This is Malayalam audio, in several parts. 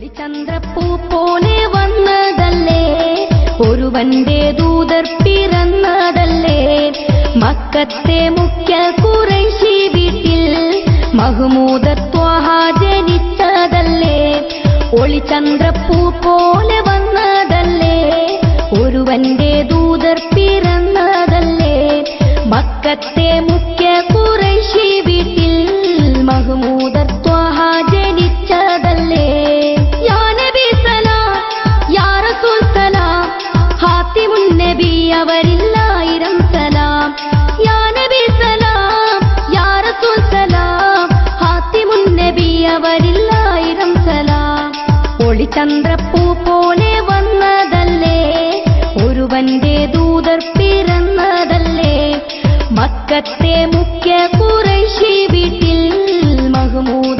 ഒളിചന്ദ്രപ്പൂ പോലെ വന്നതല്ലേ? ഒരുവന്റെ ദൂതർ പിറന്നതല്ലേ? മക്കത്തെ മുഖ്യ കുറേശി വീട്ടിൽ മഹ്മൂദത്വാഹ ജനിച്ചതല്ലേ? ഒളിചന്ദ്രപ്പൂ പോലെ വന്നതല്ലേ? ഒരുവന്റെ ദൂതർ പിറന്നതല്ലേ? മക്കത്തെ ഒളിചന്ദ്രപ്പൂ പോലെ വന്നതല്ലേ? ഒരുവന്റെ ദൂതർ പിറന്നതല്ലേ? മക്കത്തെ മുഖ്യ കുറേശി വീട്ടിൽ മഹ്മൂദർ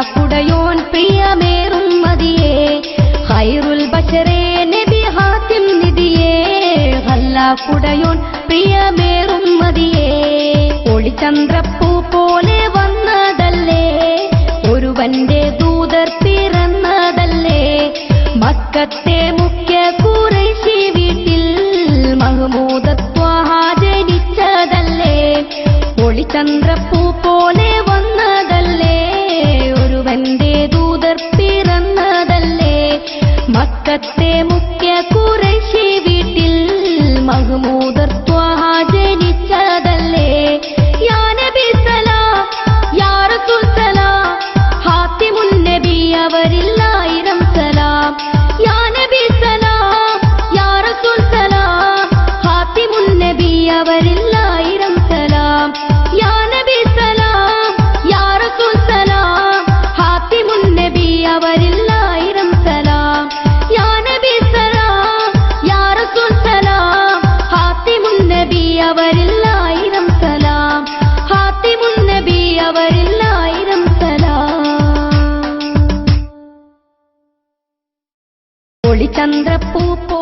ഹല്ലാക്കുടയോൻ പ്രിയമേറും മതിയേ. ഹൈറുൽ ബച്ചറേ നബി ഹാത്തിം നിധിയേ. ഹല്ലാക്കുടയോൻ പ്രിയമേറും മതിയേ. ഒളിചന്ദ്രപ്പൂ പോലെ വന്നതല്ലേ. ഒരുവന്റെ ദൂതർ പിറന്നതല്ലേ. മക്കത്തെ മുഖ്യ കുറേശി വീട്ടിൽ മഹമൂദത്വ ജനിച്ചതല്ലേ. ഒളിചന്ദ്രപ്പൂ പോലെ മക്കത്തെ മുഖ്യ കുറേശി വീട്ടിൽ മഹമൂദർ മഹ്മൂദത്വാഹ ജനിച്ചതല്ലേ സലാം ഒളിചന്ദ്രപ്പൂ